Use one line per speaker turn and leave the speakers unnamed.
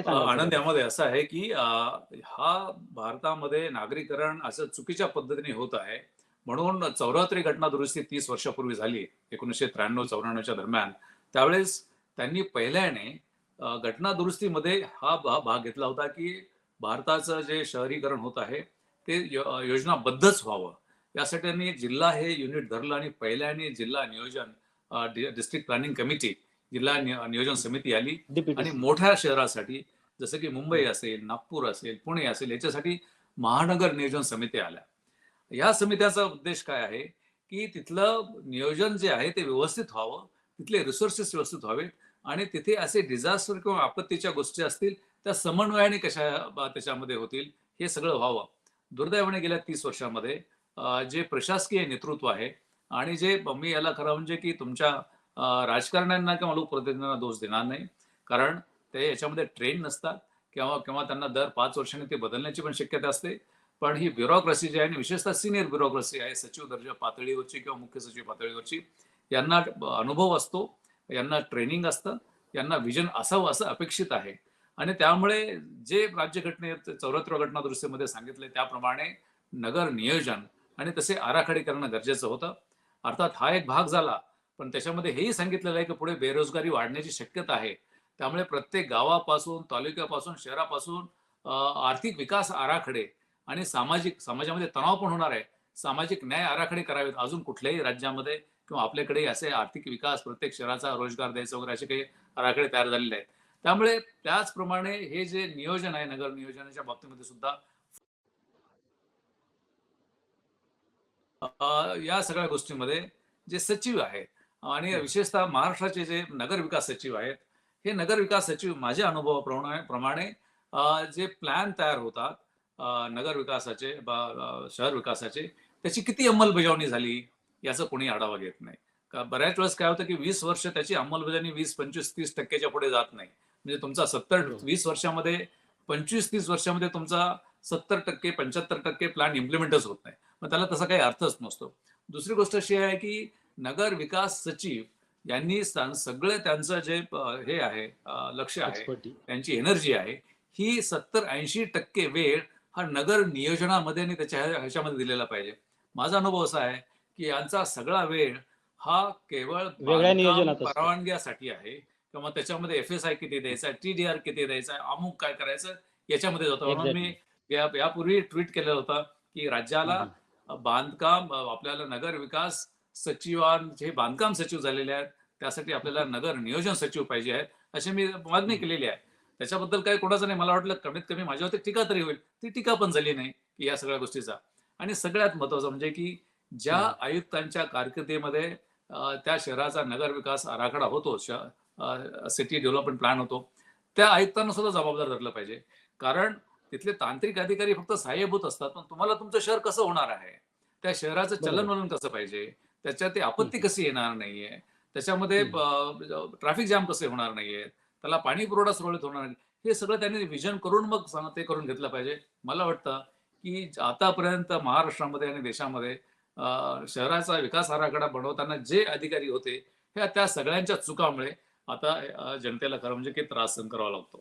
काय
आनंद? यामध्ये असा आहे, की हा भारतामध्ये नागरीकरण असं चुकीच्या पद्धतीने होत आहे. म्हणून 74 घटना दुरुस्ती 30 वर्षापूर्वी झाली. 1993-94च्या दरम्यान. त्यावेळेस त्यांनी पहिल्याने घटना दुरुस्तीमध्ये हा भाग घेतला होता, की भारताचं जे शहरीकरण होत आहे, ते यो योजनाबद्धच व्हावं. यासाठी त्यांनी जिल्हा हे युनिट धरलं आणि पहिल्याने जिल्हा नियोजन डिस्ट्रिक्ट प्लॅनिंग कमिटी, जिल्हा नियो नियोजन समिती आली आणि. मोठ्या शहरासाठी जसं की मुंबई असेल, नागपूर असेल, पुणे असेल याच्यासाठी महानगर नियोजन समित्या आल्या. या समित्याचा उद्देश काय आहे, की तिथलं नियोजन जे आहे ते व्यवस्थित व्हावं, तिथले रिसोर्सेस व्यवस्थित व्हावेत आणि तिथे असे डिझास्टर किंवा आपत्तीच्या गोष्टी असतील, त्या समन्वयाने कशा त्याच्यामध्ये होतील, हे सगळं व्हावं. दुर्दैवाने गेल्या 30 वर्षामध्ये जे प्रशासकीय नेतृत्व आहे आणि जे मी याला खरं म्हणजे की तुमच्या राजकारण्यांना किंवा लोकप्रतिनिधींना दोष देणार नाही. कारण ते याच्यामध्ये ट्रेन नसतात किंवा किंवा त्यांना दर पाच वर्षांनी ते बदलण्याची पण शक्यता असते. पण ही ब्युरोक्रसी जी आहे आणि विशेषतः सिनियर ब्युरोक्रसी आहे, सचिव दर्जा पातळीवरची किंवा मुख्य सचिव पातळीवरची, यांना अनुभव असतो, यांना ट्रेनिंग असतं, यांना व्हिजन असावं असं अपेक्षित आहे. आणि त्यामुळे जे राज्यघटनेत 74 घटना दुरुस्तीमध्ये सांगितले त्याप्रमाणे नगर नियोजन आणि तसे आराखडे करणं गरजेचं होतं. अर्थात हा एक भाग झाला, पण त्याच्यामध्ये हेही सांगितलेलं आहे, की पुढे बेरोजगारी वाढण्याची शक्यता आहे. त्यामुळे प्रत्येक गावापासून, तालुक्यापासून, शहरापासून आर्थिक विकास आराखडे आणि सामाजिक समाजामध्ये तणाव पण होणार आहे. सामाजिक न्याय आराखडे करावेत. अजून कुठल्याही राज्यामध्ये किंवा आपल्याकडे असे आर्थिक विकास, प्रत्येक शहराचा रोजगार द्यायचा वगैरे असे काही आराखडे तयार झालेले आहेत. त्यामुळे त्याचप्रमाणे हे जे नियोजन आहे नगर नियोजनाच्या बाबतीमध्ये सुद्धा या सगळ्या गोष्टींमध्ये जे सचिव आहेत आणि
हं.
विशेषतः महाराष्ट्राचे जे नगर विकास सचिव आहेत, हे नगर विकास सचिव माझ्या अनुभवाप्रमाणे प्रमाणे जे प्लॅन तयार होतात नगर विकासाचे शहर विकासाचे, त्याची किती अंमलबजावणी झाली, याचा कोणी आढावा घेत नाही. का बऱ्याच वेळेस काय होतं, की 20 वर्ष त्याची अंमलबजावणी 20, 25, 30% च्या पुढे जात नाही. म्हणजे तुमचा 70
बरोबर.
20 वर्षामध्ये 25-30 वर्षामध्ये तुमचा 70% 75% प्लॅन इम्प्लिमेंटच होत नाही. मग त्याला तसा काही अर्थच नसतो. दुसरी गोष्ट अशी आहे, की नगर विकास सचिव यांनी सगळं त्यांचं जे हे आहे लक्ष आहे. त्यांची एनर्जी आहे, ही 70-80% वेळ हा नगर नियोजनामध्ये आणि त्याच्या ह्या ह्याच्यामध्ये दिलेला पाहिजे. माझा अनुभव असा आहे, की यांचा सगळा वेळ हा केवळ. परवानग्यासाठी आहे किंवा त्याच्यामध्ये एफ-एस-आय किती द्यायचा, टी-डी-आर किती द्यायचा, अमुक काय करायचं याच्यामध्ये जातो. म्हणून मी यापूर्वी ट्वीट केलेलं होतं, की राज्याला बांधकाम आपल्याला नगर विकास सचिवांचे बांधकाम सचिव झालेले आहेत. त्यासाठी आपल्याला नगर नियोजन सचिव पाहिजे आहेत, अशी मी मागणी. केलेली आहे. त्याच्याबद्दल काही कोणाचं नाही. मला वाटलं कमीत कमी माझ्यावरती टीका तरी होईल. ती टीका पण झाली नाही, की या सगळ्या गोष्टीचा. आणि सगळ्यात महत्त्वाचं म्हणजे, की ज्या. आयुक्तांच्या कारकिर्दीमध्ये त्या शहराचा नगर विकास आराखडा होतो, सिटी डेव्हलपमेंट प्लॅन होतो, त्या आयुक्तांना सुद्धा जबाबदार धरलं पाहिजे. कारण तिथले तांत्रिक अधिकारी फक्त सहाय्यभूत असतात. पण तुम्हाला तुमचं शहर कसं होणार आहे? त्या शहराचं. चलनवलन कसं पाहिजे? त्याच्यात ते आपत्ती. कशी येणार नाहीये? त्याच्यामध्ये ट्रॅफिक जॅम कसे होणार नाहीयेत? त्याला पाणी पुरवठा सुरळीत होणार नाही. हे सगळं त्यांनी व्हिजन करून मग ते करून घेतलं पाहिजे. मला वाटतं, की आतापर्यंत महाराष्ट्रामध्ये आणि देशामध्ये शहराचा विकास आराखडा बनवताना जे अधिकारी होते, हे त्या सगळ्यांच्या चुकामुळे आता जनतेला खरं म्हणजे की त्रास सहन करावा लागतो.